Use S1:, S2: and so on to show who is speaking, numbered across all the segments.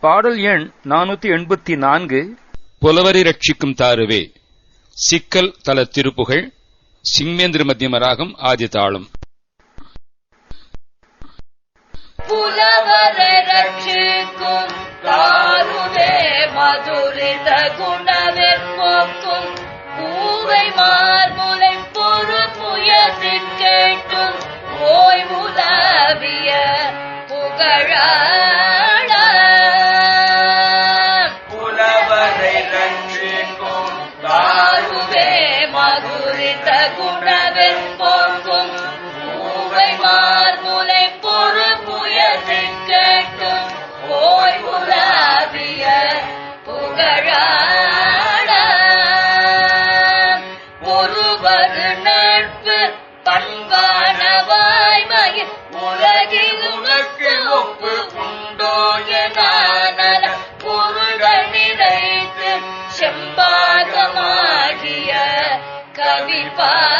S1: பாடல் எண் நானூத்தி எண்பத்தி நான்கு.
S2: புலவரை ரட்சிக்கும் தாருவே சிக்கல் தல திருப்புகழ் சிம்மேந்திர மத்தியம ராகம் ஆதி தாளம்.
S3: புலவரை ரட்சிக்கும் தாரு மாதுரித குணவிற்போக்கும் பூவை மார்முலை பொறு புயசில் கேட்டும். ஓய்வுதான் Savipa.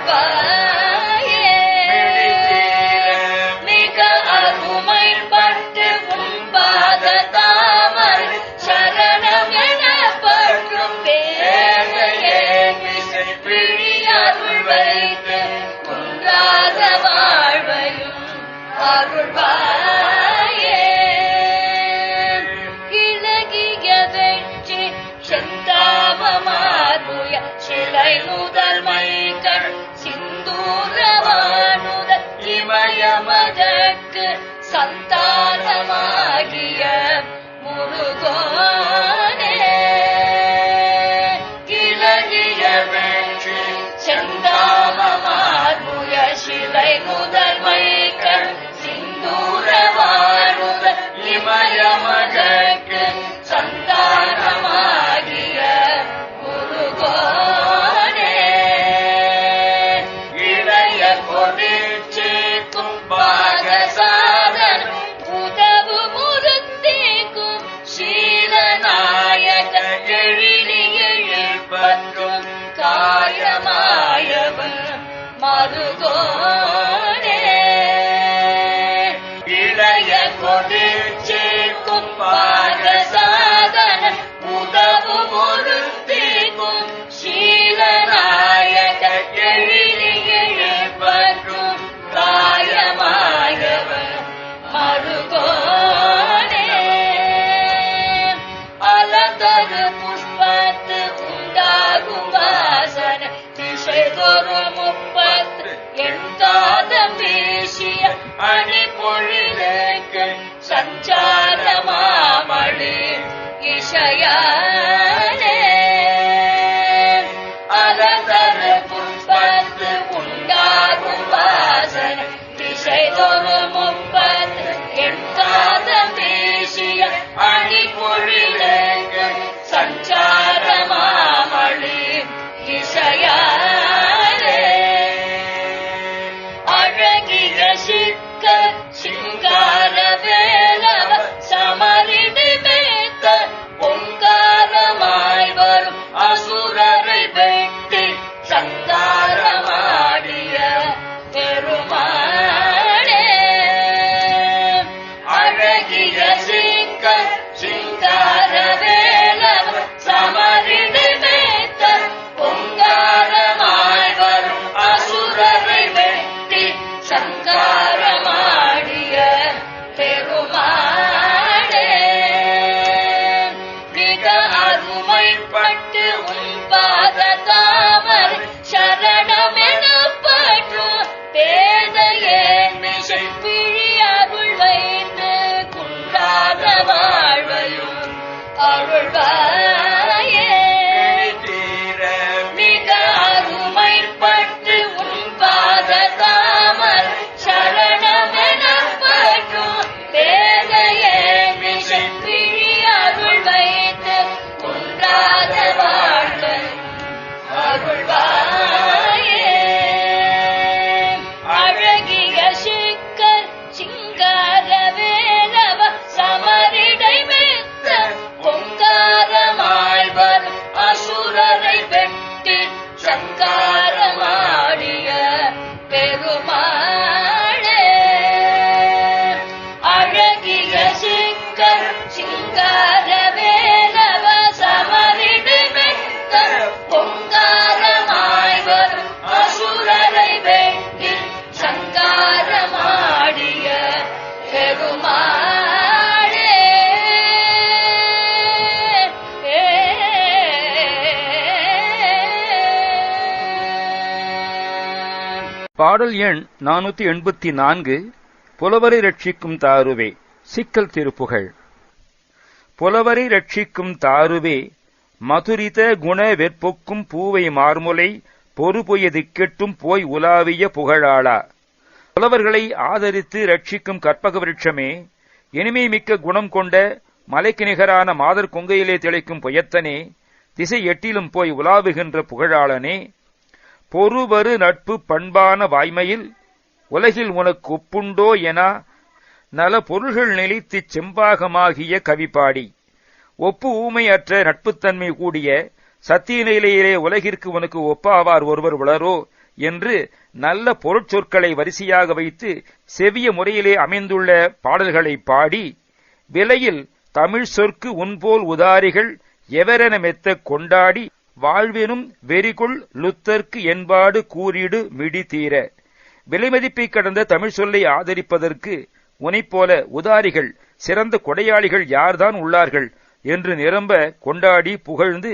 S3: goodbye. Jesus. शया 成功
S1: பாடல் எண் நானூத்தி எண்பத்தி நான்கு புலவரை ரட்சிக்கும் தாருவே சிக்கல் திருப்புகழ் புலவரை ரட்சிக்கும் தாருவே மதுரித குண வெற்பொக்கும் பூவை மார்முலை பொறுபொய திக்கெட்டும் போய் உலாவிய புகழாளா. புலவர்களை ஆதரித்து ரட்சிக்கும் கற்பக விருட்சமே இனிமை மிக்க குணம் கொண்ட மலைக்கு நிகரான மாதர் கொங்கையிலே திளைக்கும் புயத்தனே திசை எட்டிலும் போய் உலாவுகின்ற புகழாளனே பொறுவரு நட்பு பண்பான வாய்மையில் உலகில் உனக்கு ஒப்புண்டோ என நல பொருள்கள் நிலைத்துச் செம்பாகமாகிய கவிப்பாடி ஒப்பு ஊமையற்ற நட்புத்தன்மை கூடிய சத்திய நிலையிலே உலகிற்கு உனக்கு ஒப்பாவார் ஒருவர் உளரோ என்று நல்ல பொருட்சொற்களை வரிசையாக வைத்து செவிய முறையிலே அமைந்துள்ள பாடல்களை பாடி விலையில் தமிழ் சொற்கு உன்போல் உதாரிகள் எவரென மெத்த கொண்டாடி வாழ்வெனும் வெறிகுள் லுத்தர்க்கு என்பாடு கூறிடு மிடி தீர. விலைமதிப்பை கடந்த தமிழ் சொல்லை ஆதரிப்பதற்கு உனைப்போல உதாரிகள் சிறந்த கொடையாளிகள் யார்தான் உள்ளார்கள் என்று நிரம்ப கொண்டாடி புகழ்ந்து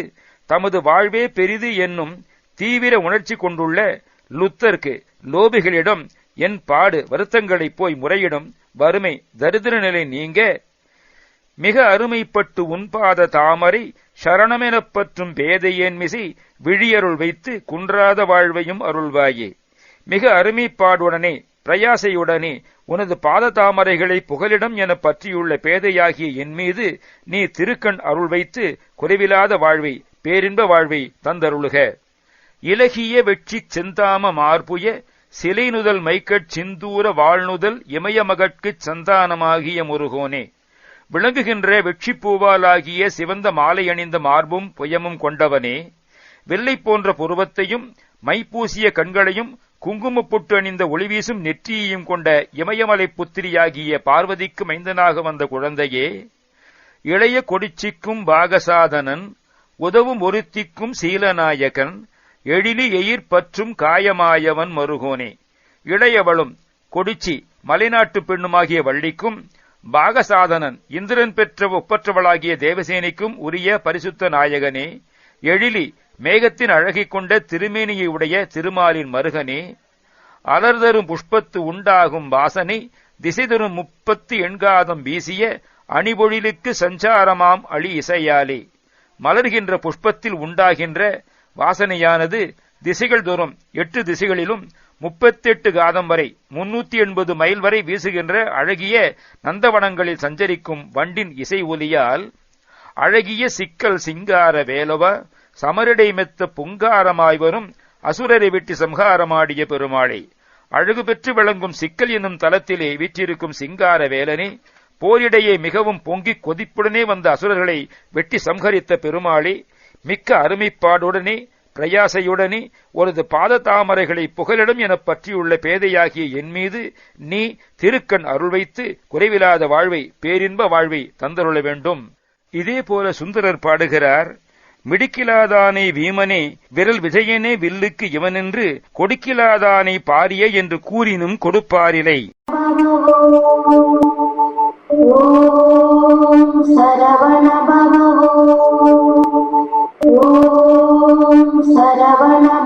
S1: தமது வாழ்வே பெரிது என்னும் தீவிர உணர்ச்சி கொண்டுள்ள லுத்தர்க்கு லோபிகளிடம் என் பாடு வருத்தங்களைப் போய் முறையிடும் வறுமை தரித்திர நிலை நீங்க மிக அருமைப்பட்டு உண்பாத தாமரை சரணமெனப் பற்றும் பேதையேன் மிசை விழியருள் வைத்து குன்றாத வாழ்வையும் அருள்வாயே. மிக அருமைப்பாடுடனே பிரயாசையுடனே உனது பாத தாமரைகளை புகலிடம் என பற்றியுள்ள பேதையாகிய என் மீது நீ திருக்கண் அருள் வைத்து குறைவிலாத வாழ்வை பேரின்ப வாழ்வை தந்தருளுக. இலகிய வெற்றிச் செந்தாம மார்புய சிலை நுதல் மைக்கட் சிந்தூர வாழ்நுதல் இமயமகட்குச் சந்தானமாகிய முருகோனே. விளங்குகின்ற வெற்றிப்பூவாலாகிய சிவந்த மாலை அணிந்த மார்பும் புயமும் கொண்டவனே வெள்ளை போன்ற புருவத்தையும் மைப்பூசிய கண்களையும் குங்குமப்பொட்டு அணிந்த ஒளிவீசும் நெற்றியையும் கொண்ட இமயமலை புத்திரியாகிய பார்வதிக்கு மைந்தனாக வந்த குழந்தையே இளைய கொடிச்சிக்கும் பாகசாதனன் உதவும் ஒருத்திக்கும் சீலநாயகன் எழிலி எயிர் பற்றும் காயமாயவன் மருகோனே. இளையவளும் கொடிச்சி மலைநாட்டு பெண்ணுமாகிய வள்ளிக்கும் பாகசாதனன் இந்திரன் பெற்ற ஒப்பற்றவளாகிய தேவசேனிக்கும் உரிய பரிசுத்த நாயகனே எழிலி மேகத்தின் அழகைக் கொண்ட திருமேனியை உடைய திருமாலின் மருகனே அலர்தரும் புஷ்பத்து உண்டாகும் வாசனை திசை தரும் முப்பத்து எண்காதம் வீசிய அணிபொழிலுக்கு சஞ்சாரமாம் அழி இசையாலே. மலர்கின்ற புஷ்பத்தில் உண்டாகின்ற வாசனையானது திசைகள் தோறும் எட்டு திசைகளிலும் முப்பத்தெட்டு காதம் வரை முன்னூத்தி எண்பது மைல் வரை வீசுகின்ற அழகிய நந்தவனங்களில் சஞ்சரிக்கும் வண்டின் இசை ஒலியால் அழகிய சிக்கல் சிங்கார வேலவ சமரிடை மெத்த புங்காரமாய் வரும் அசுரரை வெட்டி சம்ஹாரமாடிய பெருமாளை. அழகு பெற்று விளங்கும் சிக்கல் என்னும் தலத்திலே வீற்றிருக்கும் சிங்கார வேலனே போரிடையே மிகவும் பொங்கிக் கொதிப்புடனே வந்த அசுரர்களை வெட்டி சம்ஹரித்த பெருமாளே மிக்க அருமைப்பாடுடனே பிரயாசையுடனே உனது பாத தாமரைகளை புகலிடம் எனப் பற்றியுள்ள பேதையாகிய என் மீது நீ திருக்கண் அருள் வைத்து குறைவிலாத வாழ்வை பேரின்ப வாழ்வை தந்தருள வேண்டும். இதே போல சுந்தரர் பாடுகிறார் மிடுக்கிலாதானே வீமனே விரல் விஜயனே வில்லுக்கு இவனென்று கொடுக்கிலாதானே பாரிய என்று கூறினும் கொடுப்பாரிலை.
S4: சரவண saravana